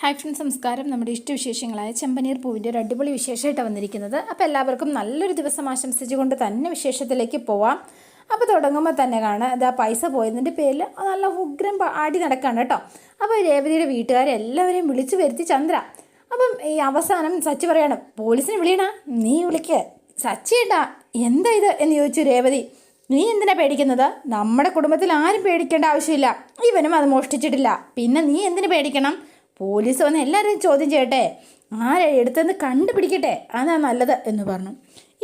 Hi friends നമസ്കാരം. നമ്മുടെ ഇഷ്ടവിശേഷങ്ങളായ ചെമ്പനീർ പൂവിന്റെ ഒരു അടിപൊളി വിശേഷമായിട്ടാണ് വന്നിരിക്കുന്നത്. അപ്പോൾ എല്ലാവർക്കും നല്ലൊരു ദിവസം ആശംസിച്ചുകൊണ്ട് തന്നെ വിശേഷത്തിലേക്ക് പോവാം. അപ്പോൾ തുടങ്ങുമ്പോൾ തന്നെ കാണാം. ഇതാ പൈസ പോയതിന്റെ പേരിൽ നല്ല ഉഗ്രം ആടി നടക്കാണ് കേട്ടോ. അപ്പോൾ രേവതിയുടെ വീട്ടുകാരെ എല്ലാവരെയും വിളിച്ചു വരുത്തി ചന്ദ്ര. അപ്പം ഈ അവസാനം സച്ചി പറയാണ് പോലീസിനെ വിളിയണ? നീ വിളിക്ക്. സച്ചിയേട്ടാ എന്താ ഇത്? എന്ന് ചോദിച്ചു രേവതി. നീ എന്തിനാ പേടിക്കുന്നത്? നമ്മുടെ കുടുംബത്തിൽ ആരും പേടിക്കേണ്ട ആവശ്യമില്ല. ഇവനും അത് മോഷ്ടിച്ചിട്ടില്ല. പിന്നെ നീ എന്തിനു പേടിക്കണം? പോലീസ് വന്ന് എല്ലാവരെയും ചോദ്യം ചെയ്യട്ടെ? ആരെ എടുത്തെന്ന് കണ്ടുപിടിക്കട്ടെ? അതാ നല്ലത് എന്ന് പറഞ്ഞു.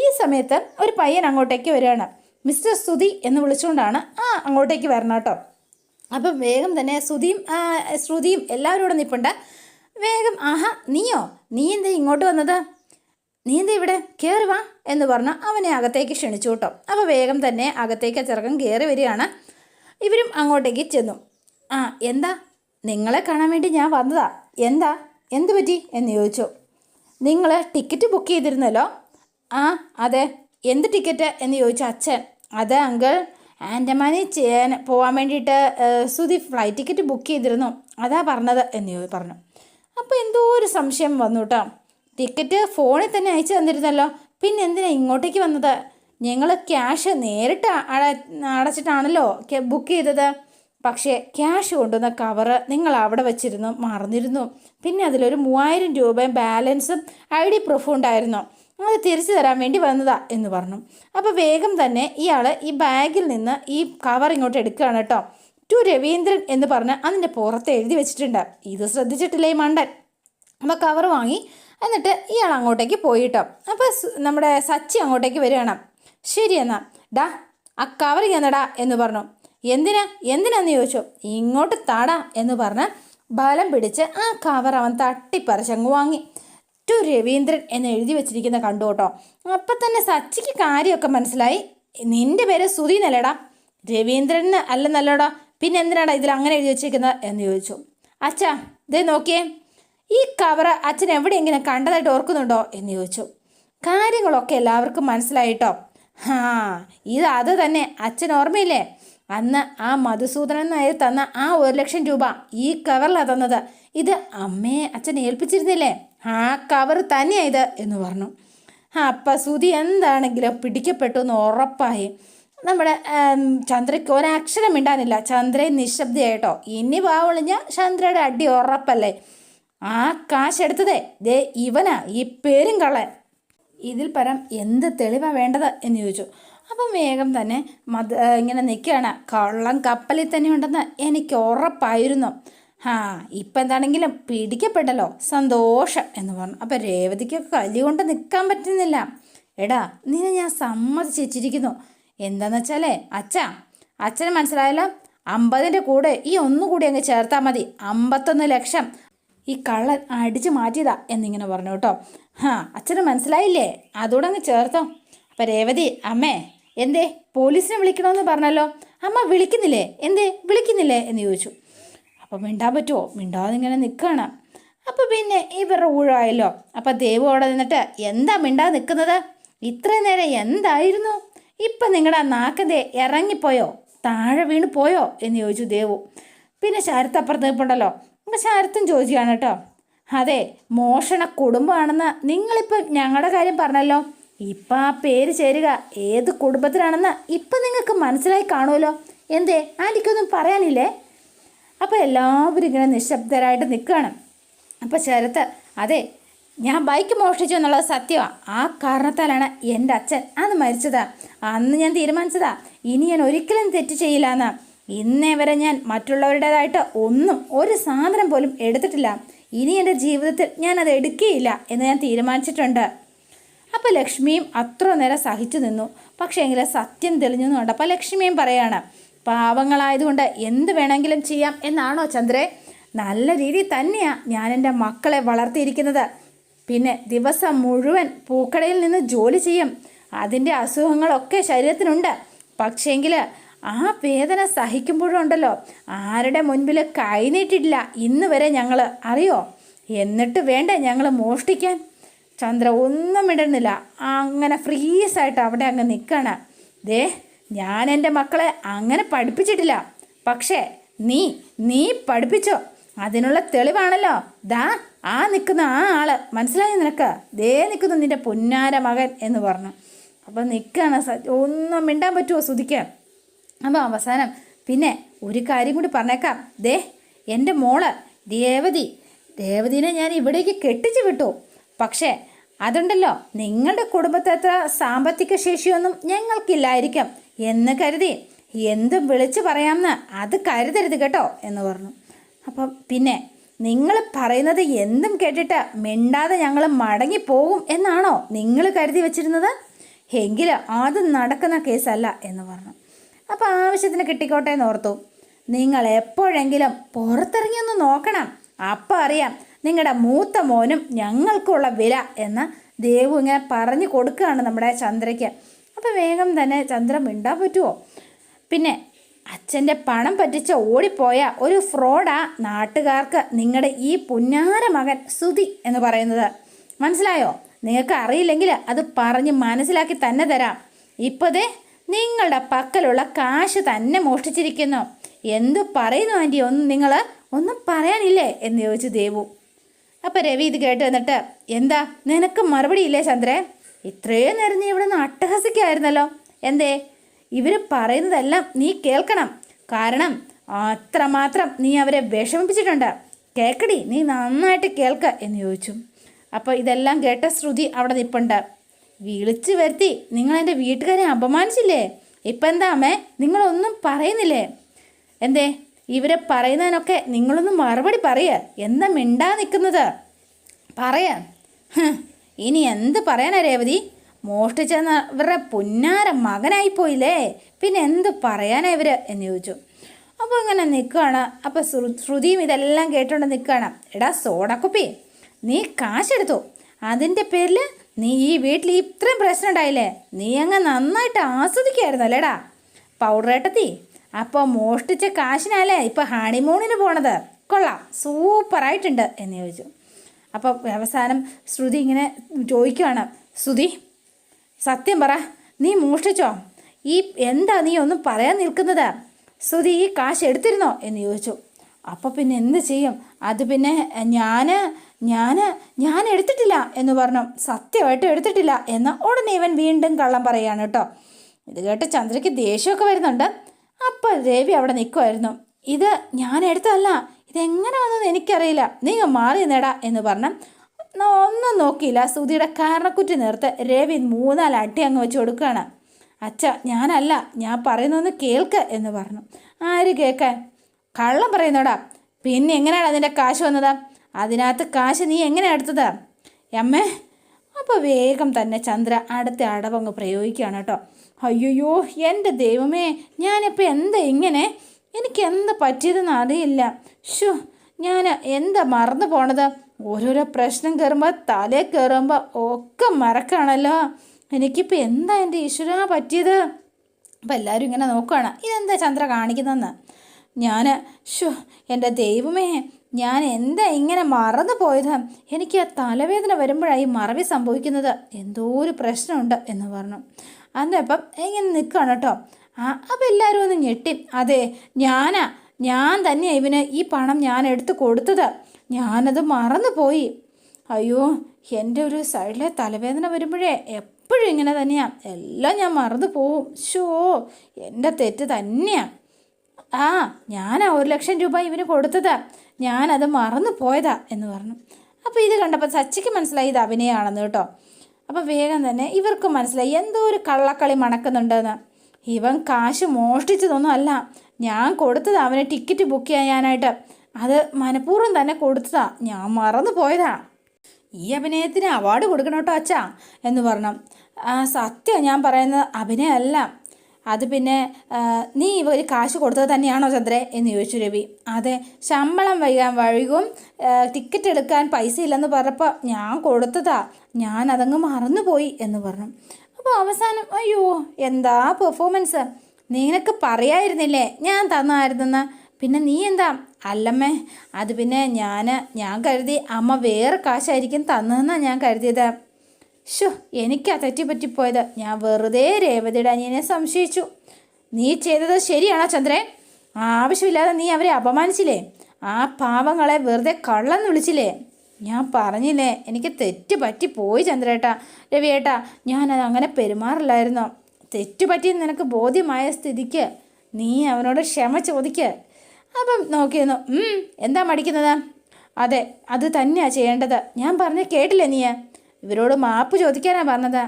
ഈ സമയത്ത് ഒരു പയ്യൻ അങ്ങോട്ടേക്ക് വരികയാണ്. മിസ്റ്റർ സുധി എന്ന് വിളിച്ചുകൊണ്ടാണ് ആ അങ്ങോട്ടേക്ക് വരണം കേട്ടോ. അപ്പം വേഗം തന്നെ സുധിയും ശ്രുതിയും എല്ലാവരും കൂടെ നിൽപ്പുണ്ട്. വേഗം ആഹാ നീയോ? നീ എന്താ ഇങ്ങോട്ട് വന്നത്? നീ എന്താ ഇവിടെ? കയറി വാ എന്ന് പറഞ്ഞ് അവനെ അകത്തേക്ക് ക്ഷണിച്ചു കേട്ടോ. അപ്പോൾ വേഗം തന്നെ അകത്തേക്ക് ചെറുക്കം കയറി വരികയാണ്. ഇവരും അങ്ങോട്ടേക്ക് ചെന്നു. ആ എന്താ? നിങ്ങളെ കാണാൻ വേണ്ടി ഞാൻ വന്നതാ. എന്താ? എന്ത് പറ്റി? എന്ന് ചോദിച്ചു. നിങ്ങൾ ടിക്കറ്റ് ബുക്ക് ചെയ്തിരുന്നല്ലോ? ആ അതെ. എന്ത് ടിക്കറ്റ് എന്ന് ചോദിച്ചു അച്ഛൻ. അത് അങ്കിൾ ആൻഡമാനി ചെയ്യാൻ പോകാൻ വേണ്ടിയിട്ട് സുതി ഫ്ലൈറ്റ് ടിക്കറ്റ് ബുക്ക് ചെയ്തിരുന്നു. അതാ പറഞ്ഞത് എന്ന് പറഞ്ഞു. അപ്പോൾ എന്തോ ഒരു സംശയം വന്നു കേട്ടോ ടിക്കറ്റ് ഫോണിൽ തന്നെ അയച്ചു തന്നിരുന്നല്ലോ. പിന്നെ എന്തിനാ ഇങ്ങോട്ടേക്ക് വന്നത്? ഞങ്ങൾ ക്യാഷ് നേരിട്ട് അട അടച്ചിട്ടാണല്ലോ ബുക്ക് ചെയ്തത്. പക്ഷേ ക്യാഷ് കൊണ്ടുവന്ന കവറ് നിങ്ങൾ അവിടെ വെച്ചിരുന്നു മറന്നിരുന്നു. പിന്നെ അതിലൊരു മൂവായിരം രൂപയും ബാലൻസും ഐ ഡി പ്രൂഫും ഉണ്ടായിരുന്നു. അത് തിരിച്ചു തരാൻ വേണ്ടി വന്നതാ എന്ന് പറഞ്ഞു. അപ്പോൾ വേഗം തന്നെ ഇയാൾ ഈ ബാഗിൽ നിന്ന് ഈ കവർ ഇങ്ങോട്ട് എടുക്കുകയാണ് കേട്ടോ. ടു രവീന്ദ്രൻ എന്ന് പറഞ്ഞ് അതിന്റെ പുറത്ത് എഴുതി വെച്ചിട്ടുണ്ട്. ഇത് ശ്രദ്ധിച്ചിട്ടില്ലേ മണ്ടൻ? അപ്പോൾ കവർ വാങ്ങി. എന്നിട്ട് ഇയാൾ അങ്ങോട്ടേക്ക് പോയിട്ടോ അപ്പോൾ നമ്മുടെ സച്ചി അങ്ങോട്ടേക്ക് വരികയാണ്. ശരി എന്നാ. ഡാ ആ കവർ ചെന്നടാ എന്ന് പറഞ്ഞു. എന്തിനാ? എന്തിനാന്ന് ചോദിച്ചു. ഇങ്ങോട്ട് താടാ എന്ന് പറഞ്ഞ് ബലം പിടിച്ച് ആ കവർ അവൻ തട്ടിപ്പറിച്ചങ്ങ് വാങ്ങി. ടു രവീന്ദ്രൻ എന്ന് എഴുതി വെച്ചിരിക്കുന്ന കണ്ടു കേട്ടോ. അപ്പം തന്നെ സച്ചിക്ക് കാര്യമൊക്കെ മനസ്സിലായി. നിന്റെ പേര് സുധി രവീന്ദ്രന് അല്ല നല്ലടാ. പിന്നെ എന്തിനാടാ ഇതിൽ അങ്ങനെ എഴുതി വെച്ചിരിക്കുന്നത് എന്ന് ചോദിച്ചു. അച്ഛാ ഇതേ നോക്കിയേ. ഈ കവർ അച്ഛൻ എവിടെയെങ്കിലും കണ്ടതായിട്ട് ഓർക്കുന്നുണ്ടോ എന്ന് ചോദിച്ചു. കാര്യങ്ങളൊക്കെ എല്ലാവർക്കും മനസ്സിലായിട്ടോ ഹാ ഇത് അത് തന്നെ. അച്ഛൻ ഓർമ്മയില്ലേ? അന്ന് ആ മധുസൂദനൻ നായർ തന്ന ആ ഒരു ലക്ഷം രൂപ ഈ കവറിലാണ് തന്നത്. ഇത് അമ്മയെ അച്ഛൻ ഏൽപ്പിച്ചിരുന്നില്ലേ? ആ കവർ തന്നെയാണ് ഇത് എന്ന് പറഞ്ഞു. അപ്പം സുധി എന്താണെങ്കിലും പിടിക്കപ്പെട്ടു എന്ന് ഉറപ്പായി. നമ്മുടെ ചന്ദ്രയ്ക്ക് ഒരക്ഷരം മിണ്ടാനില്ല. ചന്ദ്രയെ നിശബ്ദയായിട്ടോ ഇനി പാവളിഞ്ഞ ചന്ദ്രയുടെ അടി ഉറപ്പല്ലേ? ആ കാശെടുത്തതേ ദേ ഇവനാ ഈ പേരും കള്ളൻ. ഇതിൽ പരം എന്ത് തെളിവാണ് വേണ്ടത് എന്ന് ചോദിച്ചു. അപ്പം വേഗം തന്നെ മത് ഇങ്ങനെ നിൽക്കുകയാണ് കള്ളം കപ്പലിൽ തന്നെ ഉണ്ടെന്ന് എനിക്ക് ഉറപ്പായിരുന്നു. ആ ഇപ്പം എന്താണെങ്കിലും പിടിക്കപ്പെട്ടല്ലോ. സന്തോഷം എന്ന് പറഞ്ഞു. അപ്പം രേവതിക്കൊക്കെ കലി കൊണ്ട് നിൽക്കാൻ പറ്റുന്നില്ല. എടാ നിന്നെ ഞാൻ സമ്മതിച്ചിരിക്കുന്നു എന്താന്ന് വെച്ചാലേ അച്ഛാ അച്ഛന് മനസ്സിലായല്ലോ? അമ്പതിന്റെ കൂടെ ഈ ഒന്നുകൂടി അങ്ങ് ചേർത്താൽ മതി. അമ്പത്തൊന്ന് ലക്ഷം. ഈ കള്ളൻ അടിച്ചു മാറ്റിയതാ എന്നിങ്ങനെ പറഞ്ഞു കേട്ടോ. ഹാ അച്ഛന് മനസ്സിലായില്ലേ? അതുകൂടെ അങ്ങ് ചേർത്തോ. അപ്പം രേവതി അമ്മേ എന്തേ പോലീസിനെ വിളിക്കണമെന്ന് പറഞ്ഞല്ലോ അമ്മ വിളിക്കുന്നില്ലേ? എന്തേ വിളിക്കുന്നില്ലേ? എന്ന് ചോദിച്ചു. അപ്പോൾ മിണ്ടാൻ പറ്റുമോ മിണ്ടാതെ ഇങ്ങനെ നിൽക്കുകയാണ് അപ്പോൾ പിന്നെ ഇവരുടെ ഊഴമായല്ലോ. അപ്പം ദേവു അവിടെ നിന്നിട്ട് എന്താ മിണ്ടാതെ നിൽക്കുന്നത് ഇത്രയും നേരം എന്തായിരുന്നു? ഇപ്പം നിങ്ങളുടെ നാക്കന്തേ ഇറങ്ങിപ്പോയോ? താഴെ വീണ് പോയോ? എന്ന് ചോദിച്ചു ദേവു. പിന്നെ ശരത്ത് അപ്പുറത്ത് നിൽപ്പുണ്ടല്ലോ. അപ്പം ശരത്തും ചോദിക്കുകയാണ് കേട്ടോ. അതെ മോഷണ കുടുംബമാണെന്ന് നിങ്ങളിപ്പം ഞങ്ങളുടെ കാര്യം പറഞ്ഞല്ലോ. ഇപ്പം ആ പേര് ചേരുക. ഏത് കുടുംബത്തിലാണെന്ന് ഇപ്പം നിങ്ങൾക്ക് മനസ്സിലായി കാണുമല്ലോ എന്തേ ആന്റിക്കൊന്നും പറയാനില്ലേ? അപ്പോൾ എല്ലാവരും ഇങ്ങനെ നിശബ്ദരായിട്ട് നിൽക്കുകയാണ് അപ്പോൾ ശരത്ത് അതെ ഞാൻ ബൈക്ക് മോഷ്ടിച്ചു എന്നുള്ളത് സത്യമാണ് ആ കാരണത്താലാണ് എന്റെ അച്ഛൻ അന്ന് മരിച്ചതാ. അന്ന് ഞാൻ തീരുമാനിച്ചതാ. ഇനി ഞാൻ ഒരിക്കലും തെറ്റ് ചെയ്യില്ല എന്ന് ഇന്നേ വരെ ഞാൻ മറ്റുള്ളവരുടേതായിട്ട് ഒന്നും ഒരു സാധനം പോലും എടുത്തിട്ടില്ല. ഇനി എന്റെ ജീവിതത്തിൽ ഞാൻ അത് എടുക്കുകയില്ല എന്ന് ഞാൻ തീരുമാനിച്ചിട്ടുണ്ട്. അപ്പോൾ ലക്ഷ്മിയും അത്ര നേരം സഹിച്ചു നിന്നു. പക്ഷേ എങ്കിലും സത്യം തെളിഞ്ഞു എന്നുണ്ട് അപ്പോൾ ലക്ഷ്മിയും പറയാണ് പാവങ്ങളായതുകൊണ്ട് എന്ത് വേണമെങ്കിലും ചെയ്യാം എന്നാണോ ചന്ദ്രേ? നല്ല രീതിയിൽ തന്നെയാണ് ഞാൻ എന്റെ മക്കളെ വളർത്തിയിരിക്കുന്നത്. പിന്നെ ദിവസം മുഴുവൻ പൂക്കടയിൽ നിന്ന് ജോലി ചെയ്യും. അതിന്റെ അസുഖങ്ങളൊക്കെ ശരീരത്തിനുണ്ട്. പക്ഷേങ്കിൽ ആ വേദന സഹിക്കുമ്പോഴുണ്ടല്ലോ. ആരുടെ മുൻപിൽ കൈനീട്ടിട്ടില്ല ഇന്ന് വരെ ഞങ്ങൾ അറിയോ? എന്നിട്ട് വേണ്ട ഞങ്ങൾ മോഷ്ടിക്കാൻ? ചന്ദ്ര ഒന്നും ഇടുന്നില്ല. അങ്ങനെ ഫ്രീസായിട്ട് അവിടെ അങ്ങ് നിൽക്കണം ദേ ഞാൻ എന്റെ മക്കളെ അങ്ങനെ പഠിപ്പിച്ചിട്ടില്ല. പക്ഷേ നീ നീ പഠിപ്പിച്ചോ. അതിനുള്ള തെളിവാണല്ലോ. ദാ ആ നിൽക്കുന്ന ആ ആൾ. മനസ്സിലായി നിനക്ക്? ദേ നിൽക്കുന്നു നിന്റെ പൊന്നാര മകൻ എന്ന് പറഞ്ഞു. അപ്പം നിൽക്കുകയാണ് ഒന്നും മിണ്ടാൻ പറ്റുമോ സുധിക്കാൻ അപ്പോൾ അവസാനം പിന്നെ ഒരു കാര്യം കൂടി പറഞ്ഞേക്കാം. ദേ എന്റെ മോൾ ദേവതി ദേവതിനെ ഞാൻ ഇവിടേക്ക് കെട്ടിച്ചു വിട്ടു. പക്ഷേ അതുണ്ടല്ലോ നിങ്ങളുടെ കുടുംബത്തെ സാമ്പത്തിക ശേഷിയൊന്നും ഞങ്ങൾക്കില്ലായിരിക്കാം എന്ന് കരുതി എന്തും വിളിച്ചു പറയാമെന്ന് അത് കരുതരുത് കേട്ടോ എന്ന് പറഞ്ഞു. അപ്പം പിന്നെ നിങ്ങൾ പറയുന്നത് എന്തും കേട്ടിട്ട് മിണ്ടാതെ ഞങ്ങൾ മടങ്ങിപ്പോകും എന്നാണോ നിങ്ങൾ കരുതി വെച്ചിരുന്നത്? എങ്കിൽ അത് നടക്കുന്ന കേസല്ല എന്ന് പറഞ്ഞു. അപ്പോൾ ആവശ്യത്തിന് കിട്ടിക്കോട്ടെ എന്ന് ഓർത്തു. നിങ്ങൾ എപ്പോഴെങ്കിലും പുറത്തിറങ്ങി ഒന്ന് നോക്കണം. അപ്പം അറിയാം നിങ്ങളുടെ മൂത്ത മോനും ഞങ്ങൾക്കുള്ള വില എന്ന് ദേവു ഇങ്ങനെ പറഞ്ഞു കൊടുക്കുകയാണ് നമ്മുടെ ചന്ദ്രയ്ക്ക്. അപ്പോൾ വേഗം തന്നെ ചന്ദ്രൻ മിണ്ടാൻ പറ്റുമോ പിന്നെ അച്ഛന്റെ പണം പറ്റിച്ച് ഓടിപ്പോയ ഒരു ഫ്രോഡാ നാട്ടുകാർക്ക് നിങ്ങളുടെ ഈ പുന്നാര മകൻ സുതി എന്ന് പറയുന്നത്. മനസ്സിലായോ? നിങ്ങൾക്ക് അറിയില്ലെങ്കിൽ അത് പറഞ്ഞ് മനസ്സിലാക്കി തന്നെ തരാം. ഇപ്പോഴേ നിങ്ങളുടെ പക്കലുള്ള കാശ് തന്നെ മോഷ്ടിച്ചിരിക്കുന്നു. എന്തു പറയുന്നു ആന്റി? ഒന്നും നിങ്ങൾ ഒന്നും പറയാനില്ലേ? എന്ന് ചോദിച്ചു ദേവു. അപ്പം രവി ഇത് കേട്ട് വന്നിട്ട് എന്താ നിനക്ക് മറുപടി ഇല്ലേ ചന്ദ്രേ? ഇത്രയും നേരം നീ ഇവിടെ നിന്ന് അട്ടഹസിക്കായിരുന്നല്ലോ. എന്തേ? ഇവർ പറയുന്നതെല്ലാം നീ കേൾക്കണം. കാരണം അത്രമാത്രം നീ അവരെ വിഷമിപ്പിച്ചിട്ടുണ്ട്. കേക്കടി നീ നന്നായിട്ട് കേൾക്ക എന്ന് ചോദിച്ചു. അപ്പോൾ ഇതെല്ലാം കേട്ട ശ്രുതി അവിടെ നിൽപ്പുണ്ട് വിളിച്ചു വരുത്തി എന്റെ വീട്ടുകാരെ അപമാനിച്ചില്ലേ? ഇപ്പം എന്താ അമ്മേ നിങ്ങളൊന്നും പറയുന്നില്ലേ? എന്തേ ഇവരെ പറയുന്നതിനൊക്കെ നിങ്ങളൊന്ന് മറുപടി പറയുക എന്താ മിണ്ടാ നിൽക്കുന്നത് പറയാ. ഇനി എന്ത് പറയാനാ രേവതി? മോഷ്ടിച്ചെന്ന ഇവരുടെ പുന്നാര മകനായിപ്പോയില്ലേ? പിന്നെ എന്ത് പറയാനാ ഇവർ എന്ന് ചോദിച്ചു. അപ്പോൾ ഇങ്ങനെ നിൽക്കുകയാണ്. അപ്പോൾ ശ്രുതിയും ഇതെല്ലാം കേട്ടുകൊണ്ട് നിൽക്കുകയാണ്. എടാ സോഡക്കുപ്പി നീ കാശെടുത്തു. അതിന്റെ പേരിൽ നീ ഈ വീട്ടിൽ ഇത്രയും പ്രശ്നം ഉണ്ടായില്ലേ? നീ അങ്ങ് നന്നായിട്ട് ആസ്വദിക്കായിരുന്നല്ലേടാ? പൗഡറേട്ടത്തി അപ്പോൾ മോഷ്ടിച്ച കാശിനല്ലേ ഇപ്പോൾ ഹണിമൂണിന് പോണത്? കൊള്ളാം. സൂപ്പറായിട്ടുണ്ട് എന്ന് ചോദിച്ചു. അപ്പോൾ അവസാനം ശ്രുതി ഇങ്ങനെ ചോദിക്കുകയാണ് ശ്രുതി സത്യം പറ നീ മോഷ്ടിച്ചോ? ഈ എന്താ നീ ഒന്നും പറയാൻ നിൽക്കുന്നത്? ശ്രുതി ഈ കാശ് എടുത്തിരുന്നോ? എന്ന് ചോദിച്ചു. അപ്പോൾ പിന്നെ എന്ത് ചെയ്യും? അത് പിന്നെ ഞാൻ ഞാൻ ഞാൻ എടുത്തിട്ടില്ല എന്ന് പറഞ്ഞു. സത്യമായിട്ട് എടുത്തിട്ടില്ല എന്ന് ഉടനെ ഇവൻ വീണ്ടും കള്ളം പറയുകയാണ് കേട്ടോ. ഇത് കേട്ട് ചന്ദ്രയ്ക്ക് ദേഷ്യമൊക്കെ വരുന്നുണ്ട്. അപ്പം രവി അവിടെ നിൽക്കുമായിരുന്നു. ഇത് ഞാൻ എടുത്തതല്ല ഇതെങ്ങനെ വന്നതെന്ന് എനിക്കറിയില്ല. നീ മാറി നേടാ എന്ന് പറഞ്ഞ് ഒന്നും നോക്കിയില്ല. സുധിയുടെ കാരണക്കുറ്റി നേർത്ത് രവി മൂന്നാൽ അടി അങ്ങ് വെച്ച് കൊടുക്കുകയാണ്. അച്ഛ ഞാനല്ല ഞാൻ പറയുന്നൊന്ന് കേൾക്ക് എന്ന് പറഞ്ഞു. ആര് കേൾക്കാൻ? കള്ളം പറയുന്നോടാ. പിന്നെ എങ്ങനെയാണ് അതിന്റെ കാശ് വന്നത്? അതിനകത്ത് കാശ് നീ എങ്ങനെയാണ് എടുത്തത്? അമ്മേ അപ്പോൾ വേഗം തന്നെ ചന്ദ്ര അടുത്ത അടവങ്ങ് പ്രയോഗിക്കുകയാണ് കേട്ടോ. അയ്യോ എന്റെ ദൈവമേ ഞാനിപ്പോൾ എന്താ ഇങ്ങനെ? എനിക്ക് എന്താ പറ്റിയതെന്ന് അറിയില്ല. ഷോ ഞാൻ എന്താ മറന്നു പോണത്? ഓരോരോ പ്രശ്നം കയറുമ്പോൾ തലേ കയറുമ്പോൾ ഒക്കെ മറക്കാണല്ലോ. എനിക്കിപ്പോൾ എന്താ എന്റെ ഈശ്വര പറ്റിയത്? അപ്പം എല്ലാവരും ഇങ്ങനെ നോക്കുകയാണ് ഇതെന്താ ചന്ദ്ര കാണിക്കുന്നതെന്ന്? ഞാൻ ഷോ എന്റെ ദൈവമേ ഞാൻ എന്താ ഇങ്ങനെ മറന്നു പോയത്? എനിക്ക് ആ തലവേദന വരുമ്പോഴായി മറവി സംഭവിക്കുന്നത്. എന്തോ ഒരു പ്രശ്നമുണ്ട് എന്ന് പറഞ്ഞു. അന്നപ്പം ഇങ്ങനെ നിൽക്കുകയാണ് കേട്ടോ. ആ അപ്പം എല്ലാവരും ഒന്ന് ഞെട്ടി. അതെ ഞാനാ. ഞാൻ തന്നെയാണ് ഇവന് ഈ പണം ഞാൻ എടുത്ത് കൊടുത്തത്. ഞാനത് മറന്നു പോയി. അയ്യോ എന്റെ ഒരു സൈഡിലെ തലവേദന വരുമ്പോഴേ എപ്പോഴും ഇങ്ങനെ തന്നെയാണ് എല്ലാം ഞാൻ മറന്നു പോവും. ഷോ എന്റെ തെറ്റ് തന്നെയാണ് ആ ഞാനാ ഒരു ലക്ഷം രൂപ ഇവന് കൊടുത്തതാ. ഞാനത് മറന്നു പോയതാ എന്ന് പറഞ്ഞു. അപ്പോൾ ഇത് കണ്ടപ്പോൾ സച്ചിക്ക് മനസ്സിലായി ഇത് അഭിനയമാണെന്ന് കേട്ടോ. അപ്പോൾ വേഗം തന്നെ ഇവർക്ക് മനസ്സിലായി എന്തോ ഒരു കള്ളക്കളി മണക്കുന്നുണ്ടെന്ന്. ഇവൻ കാശ് മോഷ്ടിച്ചതൊന്നും അല്ല. ഞാൻ കൊടുത്തതാ അവന് ടിക്കറ്റ് ബുക്ക് ചെയ്യാനായിട്ട് അത് മനഃപൂർവം തന്നെ കൊടുത്തതാ. ഞാൻ മറന്നു പോയതാ. ഈ അഭിനയത്തിന് അവാർഡ് കൊടുക്കണം കേട്ടോ അച്ഛാ എന്ന് പറഞ്ഞു. സത്യം ഞാൻ പറയുന്നത് അഭിനയമല്ല അത് പിന്നെ നീ ഇവർ കാശ് കൊടുത്തത് തന്നെയാണോ ചന്ദ്രേ? എന്ന് ചോദിച്ചു രവി. അതെ ശമ്പളം വൈകാൻ വഴികും ടിക്കറ്റ് എടുക്കാൻ പൈസ ഇല്ലെന്ന് പറഞ്ഞപ്പോൾ ഞാൻ കൊടുത്തതാ. ഞാൻ അതങ്ങ് മറന്നുപോയി എന്ന് പറഞ്ഞു. അപ്പോൾ അവസാനം അയ്യോ എന്താ പെർഫോമൻസ് നിനക്ക് പറയായിരുന്നില്ലേ ഞാൻ തന്നായിരുന്നെന്ന്? പിന്നെ നീ എന്താ? അല്ലമ്മേ അത് പിന്നെ ഞാൻ ഞാൻ കരുതി അമ്മ വേറെ കാശായിരിക്കും തന്നതെന്നാണ് ഞാൻ കരുതിയത്. ഷോ എനിക്കാ തെറ്റിപ്പറ്റിപ്പോയത് ഞാൻ വെറുതെ രേവതിയുടെ അനിയനെ സംശയിച്ചു. നീ ചെയ്തത് ശരിയാണോ ചന്ദ്രൻ ആവശ്യമില്ലാതെ നീ അവരെ അപമാനിച്ചില്ലേ? ആ പാവങ്ങളെ വെറുതെ കള്ളെന്ന് വിളിച്ചില്ലേ? ഞാൻ പറഞ്ഞില്ലേ എനിക്ക് തെറ്റ് പറ്റി പോയി ചന്ദ്രേട്ടാ. രവിയേട്ടാ ഞാനത് അങ്ങനെ പെരുമാറില്ലായിരുന്നു. തെറ്റ് പറ്റി നിനക്ക് ബോധ്യമായ സ്ഥിതിക്ക്. നീ അവനോട് ക്ഷമ ചോദിക്ക്. അപ്പം നോക്കിയിരുന്നു. "ഉം, എന്താ മടിക്കുന്നത്? അതെ അത് തന്നെയാണ് ചെയ്യേണ്ടത്. ഞാൻ പറഞ്ഞ കേട്ടില്ലേ നീ ഇവരോട് മാപ്പ് ചോദിക്കാനാ പറഞ്ഞത്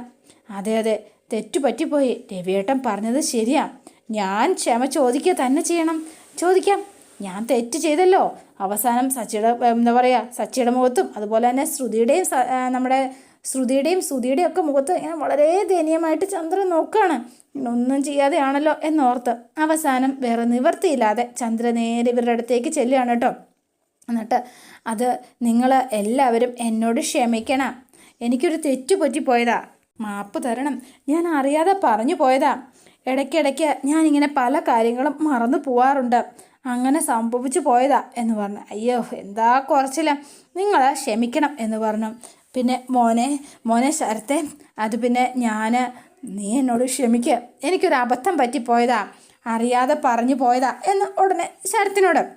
അതെ അതെ തെറ്റു പറ്റിപ്പോയി. രവിയേട്ടൻ പറഞ്ഞത് ശരിയാ. ഞാൻ ക്ഷമ ചോദിക്കുക തന്നെ ചെയ്യണം. ചോദിക്കാം. ഞാൻ തെറ്റ് ചെയ്തല്ലോ. അവസാനം സച്ചിയുടെ എന്താ പറയുക സച്ചിയുടെ മുഖത്തും അതുപോലെ തന്നെ ശ്രുതിയുടെയും നമ്മുടെ ശ്രുതിയുടെയും ശ്രുതിയുടെയും ഒക്കെ മുഖത്ത് ഇങ്ങനെ വളരെ ദയനീയമായിട്ട് ചന്ദ്രൻ നോക്കുകയാണ് ഒന്നും ചെയ്യാതെയാണല്ലോ എന്നോർത്ത്. അവസാനം വേറെ നിവർത്തിയില്ലാതെ ചന്ദ്ര നേരെ ഇവരുടെ അടുത്തേക്ക് ചെല്ലുകയാണ് കേട്ടോ. എന്നിട്ട് അത് നിങ്ങൾ എല്ലാവരും എന്നോട് ക്ഷമിക്കണം. എനിക്കൊരു തെറ്റു പറ്റിപ്പോയതാ. മാപ്പ് തരണം. ഞാൻ അറിയാതെ പറഞ്ഞു പോയതാ. ഇടയ്ക്കിടയ്ക്ക് ഞാനിങ്ങനെ പല കാര്യങ്ങളും മറന്നു പോവാറുണ്ട്. അങ്ങനെ സംഭവിച്ചു പോയതാ എന്ന് പറഞ്ഞു. അയ്യോ എന്താ കുറച്ചില്ല നിങ്ങൾ ക്ഷമിക്കണം എന്ന് പറഞ്ഞു. പിന്നെ മോനെ മോനെ ശരത്തെ അത് പിന്നെ ഞാൻ നീ എന്നോട് ക്ഷമിക്കുക എനിക്കൊരു അബദ്ധം പറ്റിപ്പോയതാ. അറിയാതെ പറഞ്ഞു പോയതാ എന്ന് ഉടനെ ശരത്തിനോട്.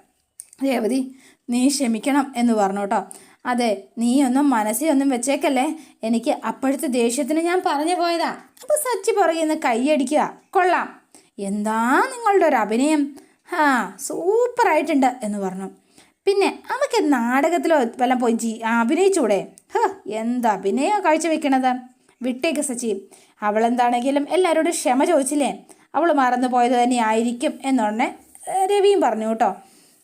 രേവതി നീ ക്ഷമിക്കണം എന്ന് പറഞ്ഞു കേട്ടോ. അതെ നീയൊന്നും മനസ്സിൽ ഒന്നും വെച്ചേക്കല്ലേ? എനിക്ക് അപ്പോഴത്തെ ദേഷ്യത്തിന് ഞാൻ പറഞ്ഞു പോയതാ. അപ്പോൾ സച്ചി പുറകെന്ന് കൈയടിക്കുക. കൊള്ളാം. എന്താ നിങ്ങളുടെ ഒരു അഭിനയം? ആ സൂപ്പറായിട്ടുണ്ട് എന്ന് പറഞ്ഞു. പിന്നെ നമുക്ക് നാടകത്തിലോ വല്ലതും പോയി ജി അഭിനയിച്ചൂടെ? ഹ എന്താ അഭിനയം കാഴ്ചവെക്കണത്? വിട്ടേക്ക് സച്ചി. അവളെന്താണെങ്കിലും എല്ലാവരോടും ക്ഷമ ചോദിച്ചില്ലേ? അവൾ മറന്നു പോയത് തന്നെ ആയിരിക്കും എന്നുടനെ രവിയും പറഞ്ഞു കേട്ടോ.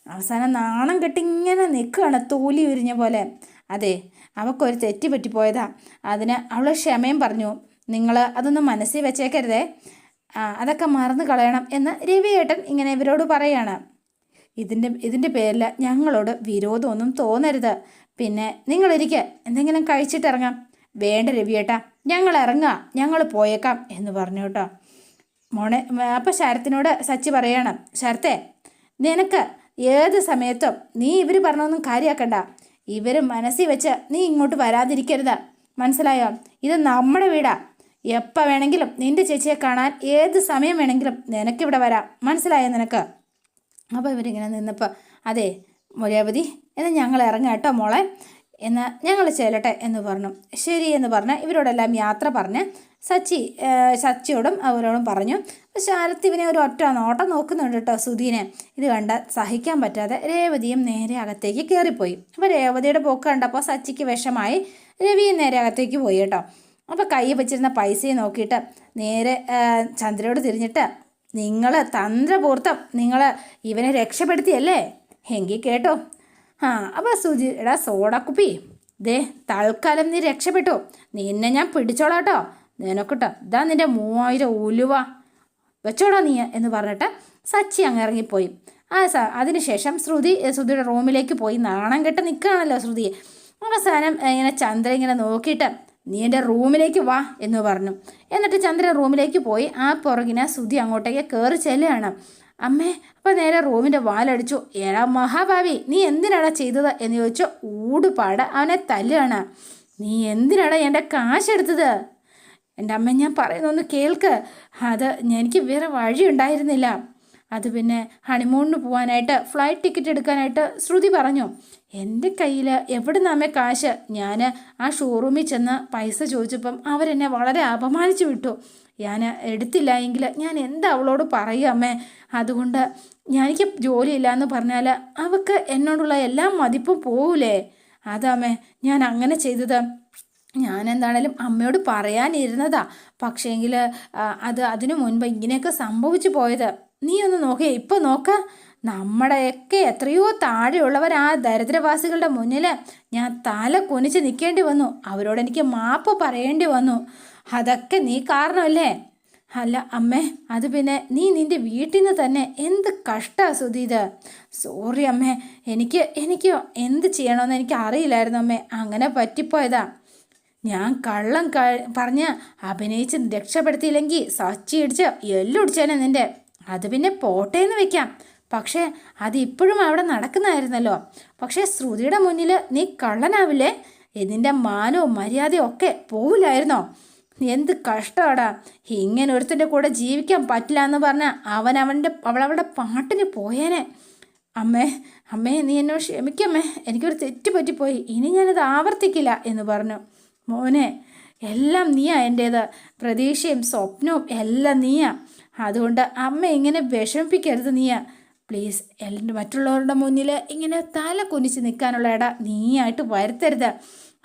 അവസാനം നാണം കെട്ടി ഇങ്ങനെ നിൽക്കുകയാണ് തോലി ഉരിഞ്ഞ പോലെ. അതെ അവക്കൊരു തെറ്റ് പറ്റിപ്പോയതാ. അതിന് അവൾ ക്ഷമയും പറഞ്ഞു നിങ്ങൾ അതൊന്നും മനസ്സിൽ വെച്ചേക്കരുതേ. അതൊക്കെ മറന്നു കളയണം എന്ന് രവിയേട്ടൻ ഇങ്ങനെ ഇവരോട് പറയാണ്. ഇതിന്റെ ഇതിന്റെ പേരിൽ ഞങ്ങളോട് വിരോധമൊന്നും തോന്നരുത്. പിന്നെ നിങ്ങളിരിക്കെ എന്തെങ്കിലും കഴിച്ചിട്ടിറങ്ങാം. വേണ്ട രവിയേട്ടാ ഞങ്ങൾ ഇറങ്ങാം ഞങ്ങൾ പോയേക്കാം എന്ന് പറഞ്ഞു കേട്ടോ. മോണെ അപ്പം ശരത്തിനോട് സച്ചി പറയണം ശരത്തെ നിനക്ക് ഏത് സമയത്തും നീ ഇവർ പറഞ്ഞൊന്നും കാര്യമാക്കണ്ട ഇവർ മനസ്സിൽ വെച്ച് നീ ഇങ്ങോട്ട് വരാതിരിക്കരുത്. മനസ്സിലായോ? ഇത് നമ്മുടെ വീടാ. എപ്പോൾ വേണമെങ്കിലും നിന്റെ ചേച്ചിയെ കാണാൻ ഏത് സമയം വേണമെങ്കിലും നിനക്കിവിടെ വരാം. മനസ്സിലായോ നിനക്ക്? അപ്പോൾ ഇവരിങ്ങനെ നിന്നപ്പോൾ അതെ രേവതി എന്നാൽ ഞങ്ങൾ ഇറങ്ങാം കേട്ടോ മോളെ. എന്ന് ഞങ്ങൾ ചെല്ലട്ടെ എന്ന് പറഞ്ഞു. ശരി എന്ന് പറഞ്ഞ് ഇവരോടെല്ലാം യാത്ര പറഞ്ഞ് സച്ചി സച്ചിയോടും അവരോടും പറഞ്ഞു ശാരത്ത് ഇവനെ ഒരു ഒറ്റ നോട്ടം നോക്കുന്നുണ്ട് കേട്ടോ സുധീനെ. ഇത് കണ്ട സഹിക്കാൻ പറ്റാതെ രേവതിയും നേരെ അകത്തേക്ക് കയറിപ്പോയി അപ്പോൾ രേവതിയുടെ പോക്ക് കണ്ടപ്പോൾ സച്ചിക്ക് വിഷമായി രവിയും നേരെ അകത്തേക്ക് പോയി കേട്ടോ അപ്പോൾ കൈ വെച്ചിരുന്ന പൈസയെ നോക്കിയിട്ട് നേരെ ചന്ദ്രയോട് തിരിഞ്ഞിട്ട് നിങ്ങൾ തന്ത്രപൂർത്തം നിങ്ങൾ ഇവനെ രക്ഷപ്പെടുത്തിയല്ലേ? എങ്കിൽ കേട്ടോ. ആ അപ്പോൾ സുജി എടാ സോഡക്കുപ്പി. ദേ തൽക്കാലം നീ രക്ഷപ്പെട്ടു. നിന്നെ ഞാൻ പിടിച്ചോളാട്ടോ നിനക്കിട്ടോ. ഇതാ നിന്റെ മൂവായിരം ഉലുവ. വെച്ചോടാ നീ എന്ന് പറഞ്ഞിട്ട് സച്ചി അങ്ങ് ഇറങ്ങിപ്പോയി. ആ സ അതിനുശേഷം ശ്രുതി ശ്രുതിയുടെ റൂമിലേക്ക് പോയി നാണം കെട്ട് നിൽക്കുകയാണല്ലോ ശ്രുതി. അവസാനം ഇങ്ങനെ ചന്ദ്ര ഇങ്ങനെ നോക്കിയിട്ട് നീ എന്റെ റൂമിലേക്ക് വാ എന്ന് പറഞ്ഞു. എന്നിട്ട് ചന്ദ്ര റൂമിലേക്ക് പോയി. ആ പുറകിനെ ശ്രുതി അങ്ങോട്ടേക്ക് കയറി ചെല്ലുകയാണ്. അമ്മേ അപ്പം നേരെ റൂമിന്റെ വാലടിച്ചു. ഏടാ മഹാഭാവി നീ എന്തിനാടാ ചെയ്തത്? എന്ന് ചോദിച്ചു ഊടുപാട് അവനെ തല്ലുകയാണ്. നീ എന്തിനാടാ എന്റെ കാശെടുത്തത് എന്റെ അമ്മ ഞാൻ പറയുന്നൊന്ന് കേൾക്ക്. അത് എനിക്ക് വേറെ വഴി ഉണ്ടായിരുന്നില്ല. അത് പിന്നെ ഹണിമൂണിന് പോകാനായിട്ട് ഫ്ലൈറ്റ് ടിക്കറ്റ് എടുക്കാനായിട്ട് ശ്രുതി പറഞ്ഞു. എന്റെ കയ്യിൽ എവിടെ നിന്നാമേ കാശ്? ഞാൻ ആ ഷോറൂമിൽ ചെന്ന് പൈസ ചോദിച്ചപ്പം അവരെന്നെ വളരെ അപമാനിച്ചു വിട്ടു. ഞാൻ എടുത്തില്ല എങ്കിൽ ഞാൻ എന്താ അവളോട് പറയുക അമ്മേ? അതുകൊണ്ട് എനിക്ക് ജോലിയില്ല എന്ന് പറഞ്ഞാൽ അവൾക്ക് എന്നോടുള്ള എല്ലാ മതിപ്പും പോകൂലേ അതാമേ ഞാൻ അങ്ങനെ ചെയ്തത്. ഞാൻ എന്താണേലും അമ്മയോട് പറയാനിരുന്നതാ. പക്ഷേങ്കിൽ അത് അതിനു മുൻപ് ഇങ്ങനെയൊക്കെ സംഭവിച്ചു പോയത്. നീ ഒന്ന് നോക്കിയേ ഇപ്പം നോക്ക. നമ്മുടെയൊക്കെ എത്രയോ താഴെയുള്ളവർ ആ ദരിദ്രവാസികളുടെ മുന്നിൽ ഞാൻ തല കുനിച്ച് നിൽക്കേണ്ടി വന്നു. അവരോട് എനിക്ക് മാപ്പ് പറയേണ്ടി വന്നു. അതൊക്കെ നീ കാരണമല്ലേ? അല്ല അമ്മേ അത് പിന്നെ നീ നിന്റെ വീട്ടിൽ നിന്ന് തന്നെ എന്ത് കഷ്ടാ സുധീത് സോറി അമ്മേ എനിക്ക് എനിക്ക് എന്ത് ചെയ്യണമെന്ന് എനിക്ക് അറിയില്ലായിരുന്നു അമ്മേ. അങ്ങനെ പറ്റിപ്പോയതാ. ഞാൻ കള്ളം ക പറഞ്ഞ് അഭിനയിച്ച് രക്ഷപ്പെടുത്തിയില്ലെങ്കിൽ സച്ചി ഇടിച്ച് എല്ലൊടിച്ചേനെ നിന്റെ. അത് പിന്നെ പോട്ടേന്ന് വെക്കാം. പക്ഷേ അതിപ്പോഴും അവിടെ നടക്കുന്നതായിരുന്നല്ലോ പക്ഷേ ശ്രുതിയുടെ മുന്നിൽ നീ കള്ളനാവില്ലേ? നിന്റെ മാനവും മര്യാദയും ഒക്കെ പോവില്ലായിരുന്നോ? എന്ത് കഷ്ടമാടാ. ഇങ്ങനെ ഒരുത്തിന്റെ കൂടെ ജീവിക്കാൻ പറ്റില്ല എന്ന് പറഞ്ഞാൽ അവൻ അവന്റെ അവളവളുടെ പാട്ടിന് പോയേനെ. അമ്മേ അമ്മേ നീ എന്നോട് ക്ഷമിക്കമ്മേ എനിക്കൊരു തെറ്റ് പറ്റിപ്പോയി. ഇനി ഞാനിത് ആവർത്തിക്കില്ല എന്ന് പറഞ്ഞു. മോനെ എല്ലാം നീയാ എന്റേത് പ്രതീക്ഷയും സ്വപ്നവും എല്ലാം നീയാ. അതുകൊണ്ട് അമ്മ ഇങ്ങനെ വിഷമിപ്പിക്കരുത് നീയാ. പ്ലീസ് മറ്റുള്ളവരുടെ മുന്നിൽ ഇങ്ങനെ തല കുനിച്ച് നിൽക്കാനുള്ള ഇട നീയായിട്ട് വരുത്തരുത്.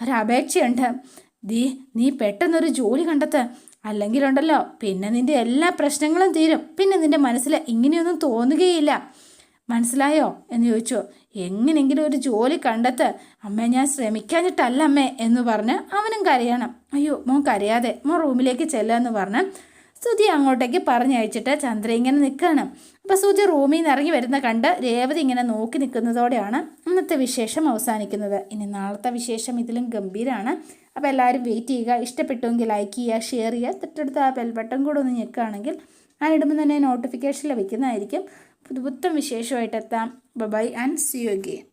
ഒരപേക്ഷയുണ്ട്. ദീ നീ പെട്ടെന്നൊരു ജോലി കണ്ടെത്ത്. അല്ലെങ്കിലുണ്ടല്ലോ പിന്നെ നിന്റെ എല്ലാ പ്രശ്നങ്ങളും തീരും. പിന്നെ നിന്റെ മനസ്സിൽ ഇങ്ങനെയൊന്നും തോന്നുകയില്ല. മനസ്സിലായോ? എന്ന് ചോദിച്ചു. എങ്ങനെങ്കിലും ഒരു ജോലി കണ്ടെത്ത്. അമ്മ ഞാൻ ശ്രമിക്കാഞ്ഞിട്ടല്ല അമ്മേ എന്ന് പറഞ്ഞ് അവനും കരയണം. അയ്യോ മോൻ കരയാതെ. മോൻ റൂമിലേക്ക് ചെല്ലുക പറഞ്ഞ് സുധി അങ്ങോട്ടേക്ക് പറഞ്ഞയച്ചിട്ട് ചന്ദ്ര ഇങ്ങനെ നിൽക്കുകയാണ്. അപ്പോൾ സുധി റൂമിൽ നിന്ന് ഇറങ്ങി വരുന്ന കണ്ട് രേവതി ഇങ്ങനെ നോക്കി നിൽക്കുന്നതോടെയാണ് ഇന്നത്തെ വിശേഷം അവസാനിക്കുന്നത്. ഇനി നാളത്തെ വിശേഷം ഇതിലും ഗംഭീരമാണ് അപ്പോൾ എല്ലാവരും വെയിറ്റ് ചെയ്യുക. ഇഷ്ടപ്പെട്ടുവെങ്കിൽ ലൈക്ക് ചെയ്യുക ഷെയർ ചെയ്യുക. തൊട്ടടുത്ത് ആ ബെൽ ബട്ടൺ കൂടെ ഒന്ന് ഞെക്കുകയാണെങ്കിൽ ഞാനിടുമ്പോൾ തന്നെ നോട്ടിഫിക്കേഷൻ ലഭിക്കുന്നതായിരിക്കും. പുതുപുത്തം വിശേഷമായിട്ട് എത്താം. Bye and see you again